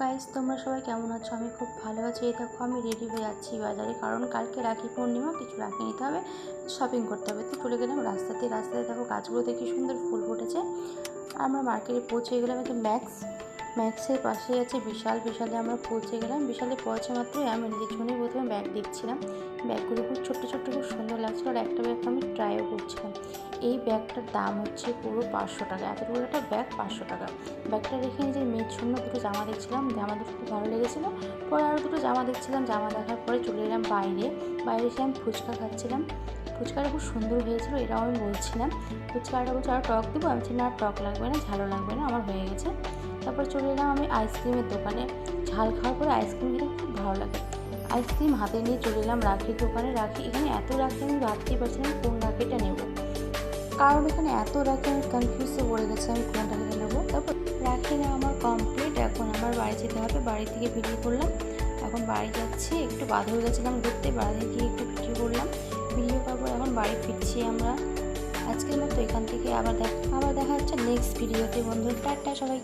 Guys তোমরা সবাই কেমন আছো? আমি খুব ভালো আছি। এই দেখো, আমি রেডি হয়ে যাচ্ছি বাজারে, কারণ কালকে রাখি পূর্ণিমা, কিছু রাখি নিতে হবে শপিং করতে হবে। তো চলে গেলাম রাস্তাতে। রাস্তাতে দেখো গাছগুলোতে কি সুন্দর ফুল ফুটেছে। আমরা মার্কেটে পৌঁছে গেলাম একটা ম্যাক্স ম্যাক্সের পাশে আছে বিশাল, বিশালে আমরা পৌঁছে গেলাম। বিশালে পৌঁছে মাত্রই আমি নিজের প্রথমে ব্যাগ দেখছিলাম। ব্যাগগুলো খুব ছোট্ট ছোট্ট, খুব সুন্দর লাগছিল আর একটা ব্যাগ আমি ট্রাইও করছিলাম। এই ব্যাগটার দাম হচ্ছে পুরো পাঁচশো টাকা। এতটুকু একটা ব্যাগ পাঁচশো টাকা। ব্যাগটা রেখে নিজের মেয়ের জন্য দুটো জামা দেখছিলাম। জামা দুটো খুব ভালো লেগেছিলো। পরে আরও দুটো জামা দেখছিলাম। জামা দেখার পরে চলে এলাম বাইরে। বাইরে এসে আমি ফুচকা খাচ্ছিলাম। ফুচকাটা খুব সুন্দর হয়েছিল, এটাও আমি বলছিলাম। ফুচকাটা বলছি, আর টক দেবো? আমি না, টক লাগবে না, ঝালও লাগবে না, আমার হয়ে গেছে। তারপর চলে এলাম আমি আইসক্রিমের দোকানে। ঝাল খাওয়ার পরে আইসক্রিম খেতে খুব ভালো লাগে। আইসক্রিম হাতে নিয়ে চলে এলাম রাখির দোকানে। রাখি, এখানে এত রাখি আমি ভাবতেই পারছি না কোন রাখিটা নেব। কারণ এখানে এত রাখি আমি কনফিউজে পড়ে গেছি, আমি কোন রাখিটা নেব। তারপর রাখি না আমার কমপ্লিট এখন আমার বাড়ি যেতে হবে, বাড়ি থেকে বেরিয়ে পড়লাম। এখন বাড়ি যাচ্ছি, একটু বাধা হয়ে গেছিলাম ঘুরতে, বাড়ি গিয়ে একটু ভিডিও করলাম। ভিডিও করার পর এখন বাড়ি ফিরছি আমরা। আজকের মতো এখান থেকে আবার দেখা আবার দেখা হচ্ছে নেক্সট ভিডিওতে বন্ধু টাটা সবাই।